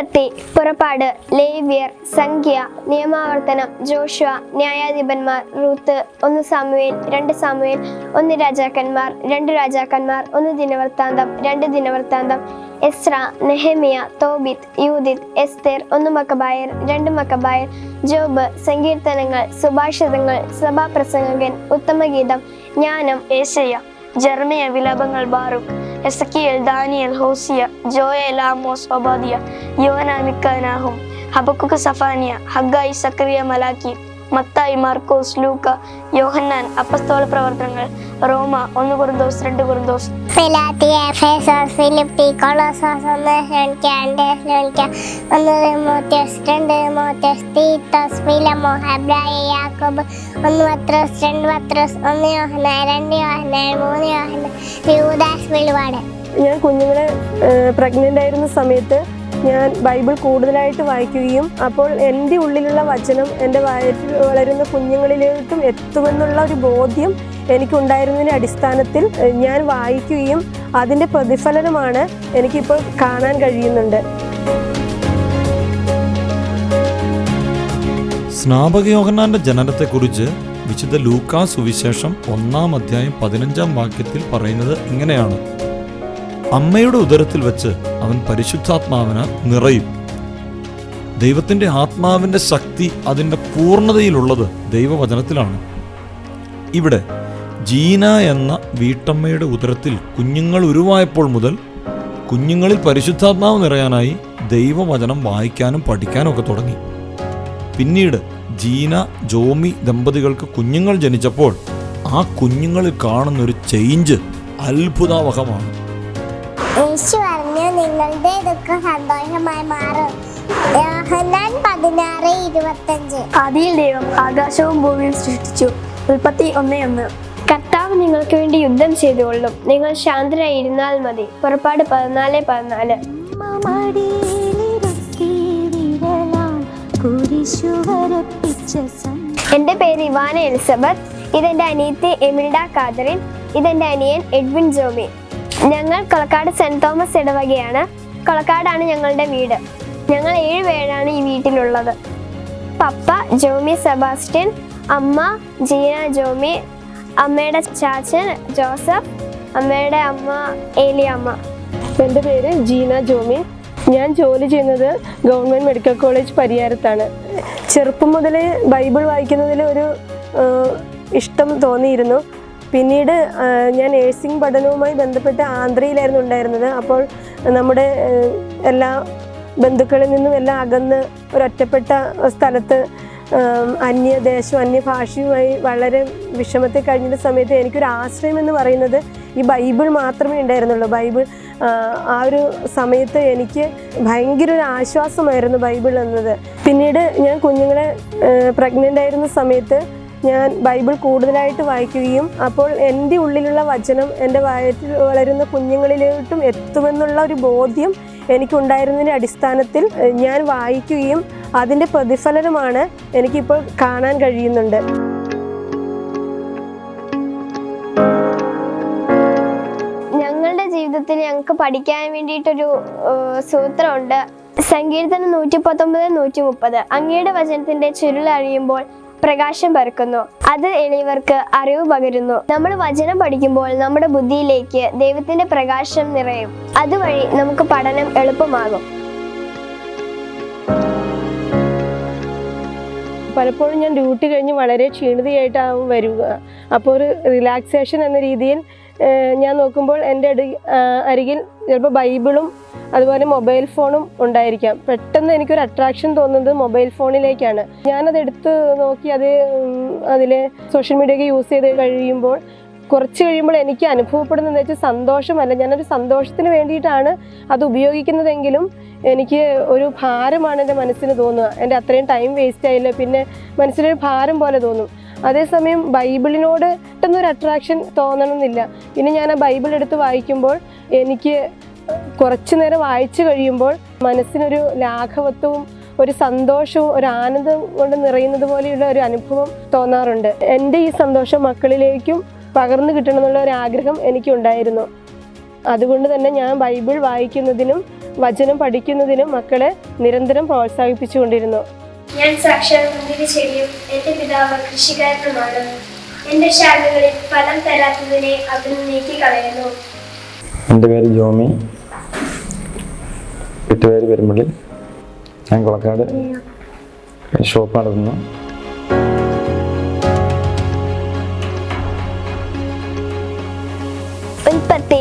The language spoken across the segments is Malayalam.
ഉൽപ്പത്തി പുറപ്പാട് ലേവ്യർ സംഖ്യ നിയമാവർത്തനം ജോഷുവ ന്യായാധിപന്മാർ റൂത്ത് ഒന്ന് സാമുവേൽ രണ്ട് സാമുവേൽ ഒന്ന് രാജാക്കന്മാർ രണ്ട് രാജാക്കന്മാർ ഒന്ന് ദിനവൃത്താന്തം രണ്ട് ദിനവൃത്താന്തം എസ്ര നെഹമിയ തോബിത്ത് യൂദിത് എസ്തേർ ഒന്ന് മക്കബായർ രണ്ട് മക്കബായർ ജോബ് സങ്കീർത്തനങ്ങൾ സുഭാഷിതങ്ങൾ സഭാപ്രസംഗകൻ ഉത്തമഗീതം ജ്ഞാനം ഏശയ്യ ജർമ്മയ വിലാപങ്ങൾ Baruch Ezekiel Daniel Hosea Joel Amos Obadiah യോന മിക്കാനാഹും ഹബക്കുക്ക് സഫാനിയ ഹഗായി സക്രിയ മലാക്കി മത്തായി മാർക്കോസ് ലൂക്ക യോഹന്നാൻ അപ്പസ്തോള പ്രവർത്തനങ്ങൾ റോമ ഒന്ന് കുറുന്തോസ് രണ്ട് കുറുന്തോസ് ഫിലിപ്പി കൊളോസോസ് ഒന്ന് ശ്രമിക്കുക രണ്ട് ശ്രമിക്കുക ഒന്ന് തിമോത്തിയോസ് രണ്ട് തിമോത്തിയോസ് തീത്തോസ് ഫിലമോ ഹെബ്രായ യാക്കോബ് ഒന്ന് പത്രോസ് രണ്ട് പത്രോസ് ഒന്ന് യോഹന രണ്ട് യോഹന മൂന്ന് യോഹന യൂദാസ് വെളിപാട് ഞാൻ കുഞ്ഞുങ്ങളെ പ്രഗ്നന്റ് ആയിരുന്ന സമയത്ത് ഞാൻ ബൈബിൾ കൂടുതലായിട്ട് വായിക്കുകയും അപ്പോൾ എന്റെ ഉള്ളിലുള്ള വചനം എന്റെ വയറ്റിൽ വളരുന്ന കുഞ്ഞുങ്ങളിലേക്കും എത്തുമെന്നുള്ള ഒരു ബോധ്യം എനിക്കുണ്ടായിരുന്നതിന്റെ അടിസ്ഥാനത്തിൽ ഞാൻ വായിക്കുകയും അതിന്റെ പ്രതിഫലനമാണ് എനിക്കിപ്പോൾ കാണാൻ കഴിയുന്നുണ്ട്. സ്നാപക യോഹന്നാന്റെ ജനനത്തെക്കുറിച്ച് വിശുദ്ധ ലൂക്കാ സുവിശേഷം ഒന്നാം അധ്യായം പതിനഞ്ചാം വാക്യത്തിൽ പറയുന്നത് ഇങ്ങനെയാണ്. അമ്മയുടെ ഉദരത്തിൽ വെച്ച് അവൻ പരിശുദ്ധാത്മാവിന് നിറയും. ദൈവത്തിന്റെ ആത്മാവിന്റെ ശക്തി അതിന്റെ പൂർണതയിലുള്ളത് ദൈവവചനത്തിലാണ്. ഇവിടെ ജീന എന്ന വീട്ടമ്മയുടെ ഉദരത്തിൽ കുഞ്ഞുങ്ങൾ ഉരുവായപ്പോൾ മുതൽ കുഞ്ഞുങ്ങളിൽ പരിശുദ്ധാത്മാവ് നിറയാനായി ദൈവവചനം വായിക്കാനും പഠിക്കാനും ഒക്കെ തുടങ്ങി. പിന്നീട് ജീന ജോമി ദമ്പതികൾക്ക് കുഞ്ഞുങ്ങൾ ജനിച്ചപ്പോൾ ആ കുഞ്ഞുങ്ങളിൽ കാണുന്നൊരു ചേഞ്ച് അത്ഭുതാവഹമാണ്. യേശു പറഞ്ഞു നിങ്ങളുടെ ദുഃഖം സന്തോഷമായി മാറും. പതിനാറ് ഇരുപത്തഞ്ച്. ആദിയിൽ ദൈവം ആകാശവും ഭൂമിയും സൃഷ്ടിച്ചു. ഉൽപ്പത്തി ഒന്ന് ഒന്ന്. കർത്താവ് നിങ്ങൾക്ക് വേണ്ടി യുദ്ധം ചെയ്തുകൊള്ളും. നിങ്ങൾ ശാന്തരായി ഇരുന്നാൽ മതി. പുറപ്പാട് പതിനാല് പതിനാല്. എന്റെ പേര് ഇവാന എലിസബത്ത്. ഇതെന്റെ അനിയത്തി എമിൽഡ കാതറിൻ. ഇതെന്റെ അനിയൻ എഡ്വിൻ ജോമി. ഞങ്ങൾ കൊളക്കാട് സെന്റ് തോമസ് ഇടവകയാണ്. കൊളക്കാടാണ് ഞങ്ങളുടെ വീട്. ഞങ്ങൾ ഏഴ് പേരാണ് ഈ വീട്ടിലുള്ളത്. പപ്പ ജോമി സെബാസ്റ്റ്യൻ അമ്മ ജീന ജോമി അമ്മയുടെ ചാച്ചൻ ജോസഫ് അമ്മയുടെ അമ്മ ഏലിയമ്മ. എന്റെ പേര് ജീന ജോമി. ഞാൻ ജോലി ചെയ്യുന്നത് ഗവൺമെന്റ് മെഡിക്കൽ കോളേജ് പരിയാരത്താണ്. ചെറുപ്പം മുതലേ ബൈബിൾ വായിക്കുന്നതിൽ ഒരു ഇഷ്ടം തോന്നിയിരുന്നു. പിന്നീട് ഞാൻ നേഴ്സിംഗ് പഠനവുമായി ബന്ധപ്പെട്ട് ആന്ധ്രയിലായിരുന്നു ഉണ്ടായിരുന്നത്. അപ്പോൾ നമ്മുടെ എല്ലാ ബന്ധുക്കളിൽ നിന്നും എല്ലാം അകന്ന് ഒരൊറ്റപ്പെട്ട സ്ഥലത്ത് അന്യദേശവും അന്യദേശം അന്യഭാഷയുമായി വളരെ വിഷമത്തിൽ കഴിഞ്ഞ സമയത്ത് എനിക്കൊരു ആശ്രയം എന്ന് പറയുന്നത് ഈ ബൈബിൾ മാത്രമേ ഉണ്ടായിരുന്നുള്ളൂ. ബൈബിൾ ആ ഒരു സമയത്ത് എനിക്ക് ഭയങ്കര ഒരു ആശ്വാസമായിരുന്നു ബൈബിൾ എന്നത്. പിന്നീട് ഞാൻ കുഞ്ഞുങ്ങളെ പ്രഗ്നന്റ് ആയിരുന്ന സമയത്ത് ഞാൻ ബൈബിൾ കൂടുതലായിട്ട് വായിക്കുകയും അപ്പോൾ എന്റെ ഉള്ളിലുള്ള വചനം എന്റെ വയറ്റിൽ വളരുന്ന കുഞ്ഞുങ്ങളിലോട്ടും എത്തുമെന്നുള്ള ഒരു ബോധ്യം എനിക്കുണ്ടായിരുന്നതിന്റെ അടിസ്ഥാനത്തിൽ ഞാൻ വായിക്കുകയും അതിന്റെ പ്രതിഫലനമാണ് എനിക്കിപ്പോൾ കാണാൻ കഴിയുന്നുണ്ട്. ഞങ്ങളുടെ ജീവിതത്തിൽ ഞങ്ങൾക്ക് പഠിക്കാൻ വേണ്ടിയിട്ടൊരു സൂത്രമുണ്ട്. സങ്കീർത്തനം നൂറ്റി പത്തൊമ്പത് നൂറ്റി മുപ്പത് അങ്ങയുടെ വചനത്തിന്റെ ചുരുൾ അറിയുമ്പോൾ പ്രകാശം പരക്കുന്നു. അത് എളിയവർക്ക് അറിവ് പകരുന്നു. നമ്മൾ വചനം പഠിക്കുമ്പോൾ നമ്മുടെ ബുദ്ധിയിലേക്ക് ദൈവത്തിന്റെ പ്രകാശം നിറയും. അതുവഴി നമുക്ക് പഠനം എളുപ്പമാകും. പലപ്പോഴും ഞാൻ ഡ്യൂട്ടി കഴിഞ്ഞ് വളരെ ക്ഷീണിതയായിട്ടാവും വരിക. അപ്പോൾ ഒരു റിലാക്സേഷൻ എന്ന രീതിയിൽ ഞാൻ നോക്കുമ്പോൾ എന്റെ അടി അരികിൽ ചിലപ്പോൾ ബൈബിളും അതുപോലെ മൊബൈൽ ഫോണും ഉണ്ടായിരിക്കാം. പെട്ടെന്ന് എനിക്കൊരു അട്രാക്ഷൻ തോന്നുന്നത് മൊബൈൽ ഫോണിലേക്കാണ്. ഞാനത് എടുത്ത് നോക്കി അത് അതിൽ സോഷ്യൽ മീഡിയ ഒക്കെ യൂസ് ചെയ്ത് കഴിയുമ്പോൾ കുറച്ച് കഴിയുമ്പോൾ എനിക്ക് അനുഭവപ്പെടുന്നത് വെച്ചാൽ സന്തോഷമല്ല. ഞാനൊരു സന്തോഷത്തിന് വേണ്ടിയിട്ടാണ് അത് ഉപയോഗിക്കുന്നതെങ്കിലും എനിക്ക് ഒരു ഭാരമാണ് എന്റെ മനസ്സിന് തോന്നുക. എന്റെ അത്രയും ടൈം വേസ്റ്റ് ആയില്ല. പിന്നെ മനസ്സിലൊരു ഭാരം പോലെ തോന്നും. അതേസമയം ബൈബിളിനോട് പെട്ടെന്നൊരു അട്രാക്ഷൻ തോന്നണമെന്നില്ല. പിന്നെ ഞാൻ ആ ബൈബിൾ എടുത്ത് വായിക്കുമ്പോൾ എനിക്ക് കുറച്ചു നേരം വായിച്ചു കഴിയുമ്പോൾ മനസ്സിനൊരു ലാഘവത്വവും ഒരു സന്തോഷവും ഒരു ആനന്ദം കൊണ്ട് നിറയുന്നത് പോലെയുള്ള ഒരു അനുഭവം തോന്നാറുണ്ട്. എന്റെ ഈ സന്തോഷം മക്കളിലേക്കും പകർന്നു കിട്ടണം എന്നുള്ള ഒരു ആഗ്രഹം എനിക്കുണ്ടായിരുന്നു. അതുകൊണ്ട് തന്നെ ഞാൻ ബൈബിൾ വായിക്കുന്നതിനും വചനം പഠിക്കുന്നതിനും മക്കളെ നിരന്തരം പ്രോത്സാഹിപ്പിച്ചുകൊണ്ടിരുന്നു. ഞാൻ സാക്ഷാൽ മുന്തിരി ചെടിയും എന്റെ പിതാവ് കൃഷിക്കാരനുമാണ് എന്റെ ശാഖകളിൽ ഫലം തരാത്തതിനെ അതിന് നീക്കി കളയുന്നു എന്റെ പേര് ജോമി. വീട്ടുപേര് പെരുമ്പള്ളി. ഞാൻ കൊളക്കാട് ഷോപ്പ് നടത്തുന്നു ഉൽപ്പത്തി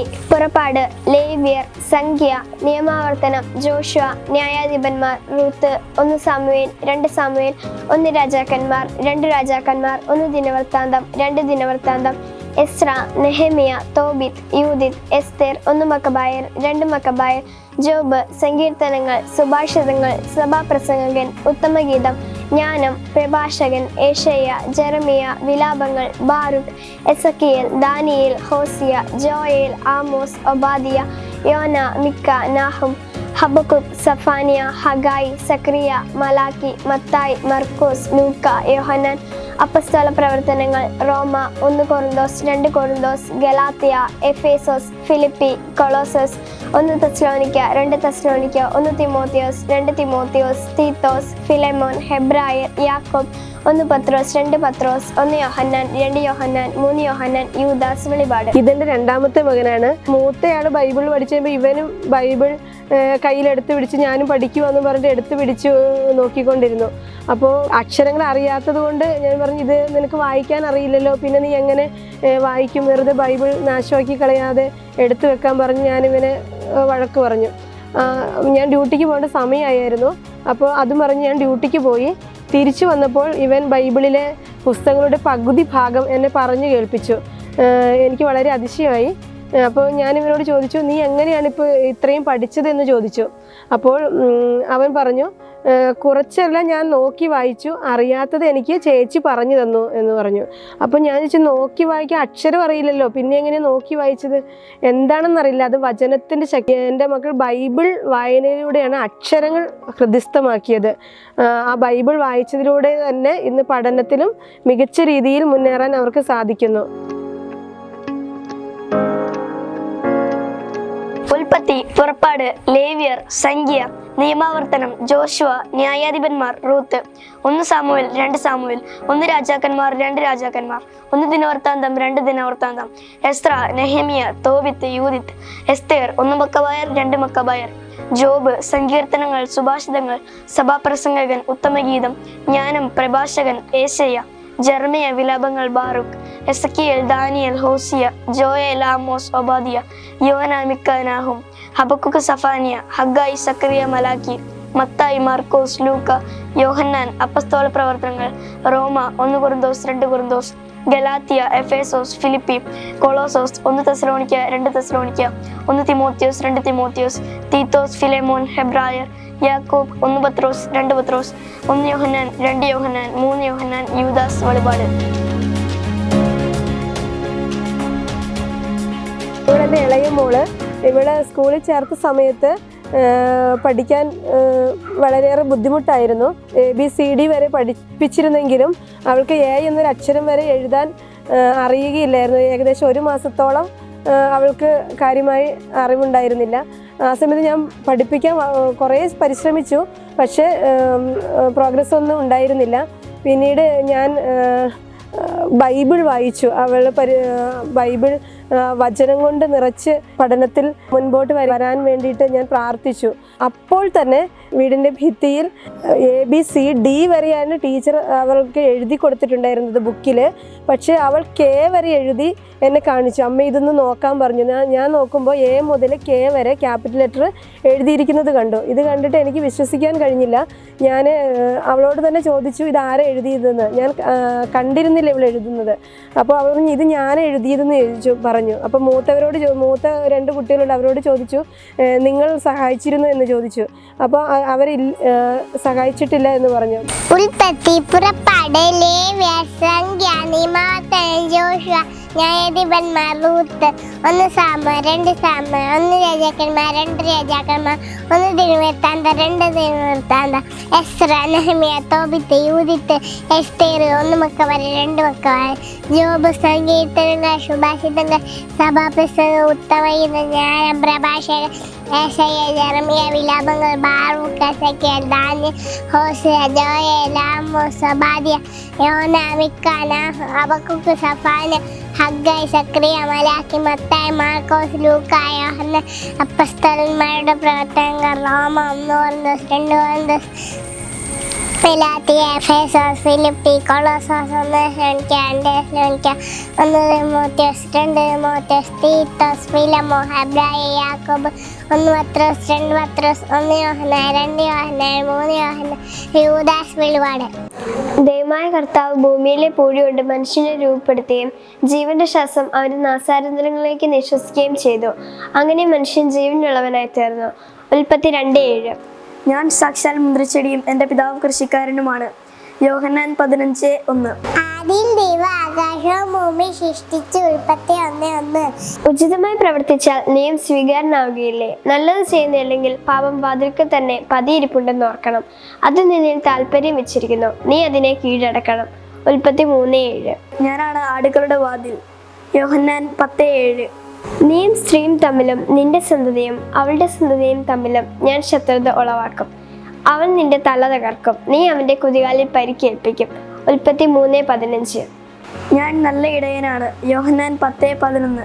പുറപ്പാട് ലേവ്യർ സംഖ്യ നിയമാവർത്തനം ജോഷുവ ന്യായാധിപന്മാർ റൂത്ത് ഒന്ന് സാമുവേൽ രണ്ട് സാമുവേൽ ഒന്ന് രാജാക്കന്മാർ രണ്ട് രാജാക്കന്മാർ ഒന്ന് ദിനവൃത്താന്തം രണ്ട് ദിനവൃത്താന്തം എസ്ര നെഹമിയ തോബിത്ത് യൂദിത് എസ്തേർ ഒന്ന് മക്കബായർ രണ്ട് മക്കബായർ ജോബ് സങ്കീർത്തനങ്ങൾ സുഭാഷിതങ്ങൾ സഭാപ്രസംഗകൻ ഉത്തമഗീതം ജ്ഞാനം പ്രഭാഷകൻ ഏഷയ്യ ജെറമിയ വിലാപങ്ങൾ ബാറുഖ് എസക്കിയൽ ദാനിയേൽ ഹോസിയ ജോയേൽ ആമോസ് ഒബാദിയ യോന Micah Nahum Habakkuk Zephaniah Haggai Zechariah Malachi Mathai മർക്കോസ് ലൂക്ക യോഹന്നാൻ അപ്പസ്തല പ്രവർത്തനങ്ങൾ റോമ ഒന്ന് കൊറിന്തോസ് രണ്ട് കൊറിന്തോസ് ഗലാത്തിയ എഫേസോസ് ഫിലിപ്പി കൊളോസസ് ഒന്ന് തെസ്ലോനിക്ക രണ്ട് തെസ്ലോനിക്ക ഒന്ന് തിമോത്തിയോസ് രണ്ട് തിമോത്തിയോസ് തീത്തോസ് ഫിലെമോൻ ഹെബ്രായർ യാക്കോബ് ഒന്ന് പത്രോസ് രണ്ട് പത്രോസ് ഒന്ന് യോഹന്നാൻ രണ്ട് യോഹന്നാൻ മൂന്ന് യോഹന്നാൻ യൂദാസ് വെളിപാട്. ഇതിന്റെ രണ്ടാമത്തെ മകനാണ്. മൂത്തയാൾ ബൈബിൾ പഠിച്ചപ്പോൾ ഇവനും ബൈബിൾ കയ്യിലെടുത്ത് പിടിച്ച് ഞാനും പഠിക്കുമെന്ന് പറഞ്ഞിട്ട് എടുത്ത് പിടിച്ച് നോക്കിക്കൊണ്ടിരുന്നു. അപ്പോൾ അക്ഷരങ്ങൾ അറിയാത്തത് കൊണ്ട് ഞാൻ പറഞ്ഞു ഇത് നിനക്ക് വായിക്കാൻ അറിയില്ലല്ലോ. പിന്നെ നീ എങ്ങനെ വായിക്കും? വെറുതെ ബൈബിൾ നാശമാക്കി കളയാതെ എടുത്തു വെക്കാൻ പറഞ്ഞ് ഞാനിവനെ വഴക്ക് പറഞ്ഞു. ഞാൻ ഡ്യൂട്ടിക്ക് പോകേണ്ട സമയമായിരുന്നു. അപ്പോൾ അതും പറഞ്ഞ് ഞാൻ ഡ്യൂട്ടിക്ക് പോയി. തിരിച്ചു വന്നപ്പോൾ ഇവൻ ബൈബിളിലെ പുസ്തകങ്ങളുടെ പകുതി ഭാഗം എന്നെ പറഞ്ഞു കേൾപ്പിച്ചു. എനിക്ക് വളരെ അതിശയമായി. അപ്പോൾ ഞാൻ ഇവനോട് ചോദിച്ചു നീ എങ്ങനെയാണ് ഇപ്പോൾ ഇത്രയും പഠിച്ചതെന്ന് ചോദിച്ചു? അപ്പോൾ അവൻ പറഞ്ഞു കുറച്ചെല്ലാം ഞാൻ നോക്കി വായിച്ചു. അറിയാത്തത് എനിക്ക് ചേച്ചി പറഞ്ഞു തന്നു എന്ന് പറഞ്ഞു. അപ്പം ഞാൻ ചോദിച്ചു നോക്കി വായിക്കാൻ അക്ഷരം അറിയില്ലല്ലോ. പിന്നെ എങ്ങനെ നോക്കി വായിച്ചത്? എന്താണെന്നറിയില്ല അത് വചനത്തിന്റെ ശക്തി. എന്റെ മക്കൾ ബൈബിൾ വായനയിലൂടെയാണ് അക്ഷരങ്ങൾ ഹൃദിസ്ഥമാക്കിയത്. ആ ബൈബിൾ വായിച്ചതിലൂടെ തന്നെ ഇന്ന് പഠനത്തിലും മികച്ച രീതിയിൽ മുന്നേറാൻ അവർക്ക് സാധിക്കുന്നു. ഉൽപ്പത്തി പുറപ്പാട് ലേവ്യർ സംഖ്യ നിയമാവർത്തനം ജോഷുവ ന്യായാധിപന്മാർ റൂത്ത്. ഒന്ന് സാമുവേൽ രണ്ട് സാമുവേൽ. ഒന്ന് രാജാക്കന്മാർ രണ്ട് രാജാക്കന്മാർ. ഒന്ന് ദിനവൃത്താന്തം രണ്ട് ദിനവൃത്താന്തം. എസ്ത്ര നെഹമിയ തോബിത്ത് യൂദിത്ത്. എസ്തേർ ഒന്ന് മക്കബായർ രണ്ട് മക്കബായർ. ജോബ് സങ്കീർത്തനങ്ങൾ സുഭാഷിതങ്ങൾ സഭാപ്രസംഗകൻ ഉത്തമഗീതം ജ്ഞാനം പ്രഭാഷകൻ ഏശയ്യ. ജർമ്മയ വിലാപങ്ങൾ Baruch. Ezekiel Daniel Hosea Joel Amos Obadiah യോന മിക്കാനാഹും ഹബക്കുക്ക് സഫാനിയ ഹഗായി സക്രിയ മലാക്കി മത്തായി മാർക്കോസ് ലൂക്ക യോഹന്നാൻ അപ്പസ്തോല പ്രവർത്തനങ്ങൾ റോമ ഒന്ന് കുറുന്തോസ് രണ്ട് കുറുന്തോസ് ഗലാത്തിയ എഫേസോസ് ഫിലിപ്പി കൊളോസോസ് ഒന്ന് തെസ്ലോണിക്ക രണ്ട് തെസ്ലോണിക്ക ഒന്ന് തിമോത്തിയോസ് രണ്ട് തിമോത്തിയോസ് തീത്തോസ് ഫിലേമോൻ ഹെബ്രായർ യാക്കോബ് ഒന്ന് പത്രോസ് രണ്ട് പത്രോസ് ഒന്ന് യോഹന്നാൻ രണ്ട് യോഹന്നാൻ മൂന്ന് യോഹന്നാൻ യൂദാസ് വെളിപാട്. എന്റെ ഇളയ മോൾ ഇവിടെ സ്കൂളിൽ ചേർത്ത സമയത്ത് പഠിക്കാൻ വളരെയേറെ ബുദ്ധിമുട്ടായിരുന്നു. എ ബി സി ഡി വരെ പഠിപ്പിച്ചിരുന്നെങ്കിലും അവൾക്ക് എ എന്നൊരു അക്ഷരം വരെ എഴുതാൻ അറിയുകയില്ലായിരുന്നു. ഏകദേശം ഒരു മാസത്തോളം അവൾക്ക് കാര്യമായി അറിവുണ്ടായിരുന്നില്ല. ആ സമയത്ത് ഞാൻ പഠിപ്പിക്കാൻ കുറേ പരിശ്രമിച്ചു. പക്ഷേ പ്രോഗ്രസ് ഒന്നും ഉണ്ടായിരുന്നില്ല. പിന്നീട് ഞാൻ ബൈബിൾ വായിച്ചു. അവൾ പരി ബൈബിൾ വചനം കൊണ്ട് നിറച്ച് പഠനത്തിൽ മുൻപോട്ട് വരാൻ വേണ്ടിയിട്ട് ഞാൻ പ്രാർത്ഥിച്ചു. അപ്പോൾ തന്നെ വീടിന്റെ ഭിത്തിയിൽ എ ബി സി ഡി വരെയാണ് ടീച്ചർ അവൾക്ക് എഴുതി കൊടുത്തിട്ടുണ്ടായിരുന്നത് ബുക്കിൽ പക്ഷേ അവൾ കെ വരെ എഴുതി എന്നെ കാണിച്ചു. അമ്മ ഇതൊന്ന് നോക്കാൻ പറഞ്ഞു. ഞാൻ ഞാൻ നോക്കുമ്പോൾ എ മുതൽ കെ വരെ ക്യാപിറ്റൽ ലെറ്റർ എഴുതിയിരിക്കുന്നത് കണ്ടു. ഇത് കണ്ടിട്ട് എനിക്ക് വിശ്വസിക്കാൻ കഴിഞ്ഞില്ല. ഞാൻ അവളോട് തന്നെ ചോദിച്ചു ഇത് ആരാ എഴുതിയതെന്ന്? ഞാൻ കണ്ടിരുന്നില്ല ഇവൾ എഴുതുന്നത്. അപ്പോൾ അവൾ പറഞ്ഞു ഇത് ഞാൻ എഴുതിയതെന്ന് ചോദിച്ചു പറഞ്ഞു. അപ്പോൾ മൂത്തവരോട് മൂത്ത രണ്ട് കുട്ടികളുണ്ട് അവരോട് ചോദിച്ചു നിങ്ങൾ സഹായിച്ചിരുന്നു? എന്ന് ചോദിച്ചു. അപ്പോൾ അവർ സഹായിച്ചിട്ടില്ല എന്ന് പറഞ്ഞു. ന്യായാധിപന്മാർ ഒന്ന് സാമ രണ്ട് സാമ ഒന്ന് രാജാക്കന്മാർ രണ്ട് രാജാക്കന്മാർ ഒന്ന് തിരുവൃത്താന്ത രണ്ട് തിരുവൃത്താന്ത. എസ്ര നഹമിയ തോബിത്ത് യൂതിത്ത് എസ്തേർ ഒന്ന് മക്കവർ രണ്ട് മക്കവർ ജോബ് സംഗീതങ്ങൾ സുഭാഷിതങ്ങൾ സഭാപ്രസംഗം ഉത്തമ ഞാൻ പ്രഭാഷകൻ ഏശയ ജെറമിയ വിലാപങ്ങൾ ബാറൂക്ക് എസക്കിയൽ ദാനിയൽ ഹോസിയ ജോയേൽ ആമോസ് സബാദിയ യോന മിക്കാന അബക്കുക്ക് സഫാന ഹഗ്ഗായ് സക്രിയ മലാക്കി മത്തായി മാർക്കോസ് ലൂക്കായ യോഹന്ന അപ്പസ്തലന്മാരുടെ പ്രവർത്തനങ്ങൾ റോമ ഒന്ന് കോറിന്തോസ് രണ്ട് പിലാത്തിയ ഫിലിപ്പി ഒന്ന് യാക്കോബ് പത്രോസ് രണ്ട് പത്രോസ് ഒന്ന് യോഹന രണ്ട് യോഹന മൂന്ന് യോഹന യൂദാസ് വെളിപാട് ദൈവമായ കർത്താവ് ഭൂമിയിലെ പൂഴി കൊണ്ട് മനുഷ്യനെ രൂപപ്പെടുത്തുകയും ജീവന്റെ ശ്വാസം അവന്റെ നാസാരന്തരങ്ങളിലേക്ക് നിശ്വസിക്കുകയും ചെയ്തു. അങ്ങനെ മനുഷ്യൻ ജീവനുള്ളവനായി തീർന്നു. ഉൽപ്പത്തി രണ്ട് ഏഴ്. ഞാൻ സാക്ഷാൽ മുന്തിരിച്ചെടിയും എന്റെ പിതാവ് കൃഷിക്കാരനുമാണ്. യോഹന്നാൻ പതിനഞ്ച് ഒന്ന്. ആദ്യം ദൈവ ആകാശവും ഭൂമി സൃഷ്ടിച്ച് ഉൽപ്പത്തി ഒന്ന് ഒന്ന്. ഉചിതമായി പ്രവർത്തിച്ചാൽ നീം സ്വീകാരനാവുകയില്ലേ? നല്ലത് ചെയ്യുന്നില്ലെങ്കിൽ പാപം വാതിൽക്ക് തന്നെ പതിയിരിപ്പുണ്ടെന്ന് ഓർക്കണം. അത് നിന്നിൽ താല്പര്യം വെച്ചിരിക്കുന്നു. നീ അതിനെ കീഴടക്കണം. ഉൽപ്പത്തി മൂന്ന് ഏഴ്. ഞാനാണ് ആടുകളുടെ വാതിൽ. യോഹന്നാൻ പത്ത് ഏഴ്. നീയും സ്ത്രീയും തമ്മിലും നിന്റെ സന്തതിയും അവളുടെ സന്തതിയും തമ്മിലും ഞാൻ ശത്രുത ഉളവാക്കും. അവൻ നിന്റെ തല തകർക്കും. നീ അവന്റെ കുതികാലിൽ പരിക്കേൽപ്പിക്കും. ഉൽപ്പത്തി മൂന്ന് പതിനഞ്ച്. ഞാൻ നല്ല ഇടയനാണ്. യോഹനാൻ പത്ത് പതിനൊന്ന്.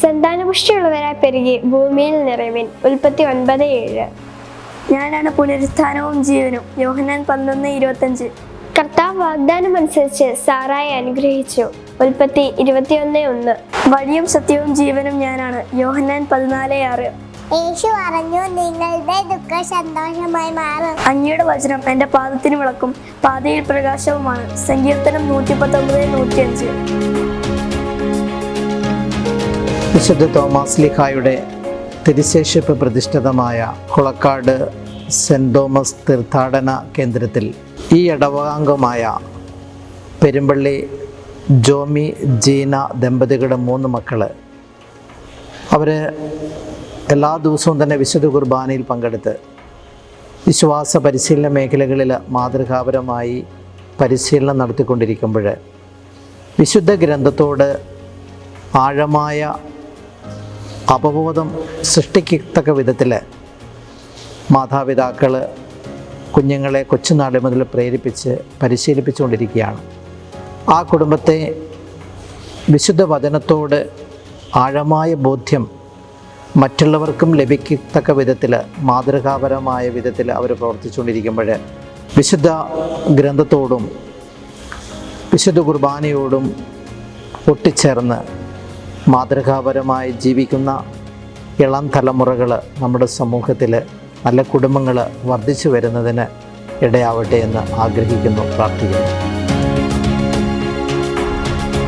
സന്താനപുഷ്ടിയുള്ളവരായി പെരുകി ഭൂമിയിൽ നിറവിൻ ഉൽപ്പത്തി ഒൻപത് ഏഴ്. ഞാനാണ് പുനരുത്ഥാനവും ജീവനും. യോഹനാൻ പന്ത്രണ്ട് ഇരുപത്തഞ്ച്. കർത്താവ് വാഗ്ദാനം അനുസരിച്ച് സാറായി അനുഗ്രഹിച്ചു. ഉൽപ്പത്തി ഇരുപത്തിയൊന്ന് ഒന്ന്. വഴിയും സത്യവും ജീവനും ഞാനാണ്. യോഹന്നാൻ പതിനാല് ആറ്. യേശു പറഞ്ഞു നിങ്ങളുടെ ദുഃഖം സന്തോഷമായി മാറും. അങ്ങയുടെ വചനം എന്റെ പാദത്തിന് വിളക്കും. പാതയിൽ പ്രകാശവുമാണ്. സങ്കീർത്തനം നൂറ്റി പത്തൊമ്പത് നൂറ്റിയഞ്ച്. വിശുദ്ധ തോമസ് ലിഹായുടെ തിരുശേഷിപ്പ് പ്രതിഷ്ഠിതമായ കുളക്കാട് സെന്റ് തോമസ് തീർത്ഥാടന കേന്ദ്രത്തിൽ ഈ ഇടവകാംഗമായ പെരുമ്പള്ളി ജോമി ജീന ദമ്പതികളുടെ മൂന്ന് മക്കൾ അവർ എല്ലാ ദിവസവും തന്നെ വിശുദ്ധ കുർബാനയിൽ പങ്കെടുത്ത് വിശ്വാസ പരിശീലന മേഖലകളിൽ മാതൃകാപരമായി പരിശീലനം നടത്തിക്കൊണ്ടിരിക്കുമ്പോൾ വിശുദ്ധ ഗ്രന്ഥത്തോട് ആഴമായ അപബോധം സൃഷ്ടിക്കത്തക്ക വിധത്തിൽ മാതാപിതാക്കൾ കുഞ്ഞുങ്ങളെ കൊച്ചുനാളി മുതൽ പ്രേരിപ്പിച്ച് പരിശീലിപ്പിച്ചുകൊണ്ടിരിക്കുകയാണ്. ആ കുടുംബത്തെ വിശുദ്ധ വചനത്തോട് ആഴമായ ബോധ്യം മറ്റുള്ളവർക്കും ലഭിക്കത്തക്ക വിധത്തിൽ മാതൃകാപരമായ വിധത്തിൽ അവർ പ്രവർത്തിച്ചുകൊണ്ടിരിക്കുമ്പോൾ വിശുദ്ധ ഗ്രന്ഥത്തോടും വിശുദ്ധ കുർബാനയോടും ഒട്ടിച്ചേർന്ന് മാതൃകാപരമായി ജീവിക്കുന്ന ഇളം തലമുറകൾ നമ്മുടെ സമൂഹത്തിൽ നല്ല കുടുംബങ്ങൾ വർദ്ധിച്ചു വരുന്നതിന് ഇടയാവട്ടെ എന്ന് ആഗ്രഹിക്കുന്നു പ്രാർത്ഥിക്കുന്നു.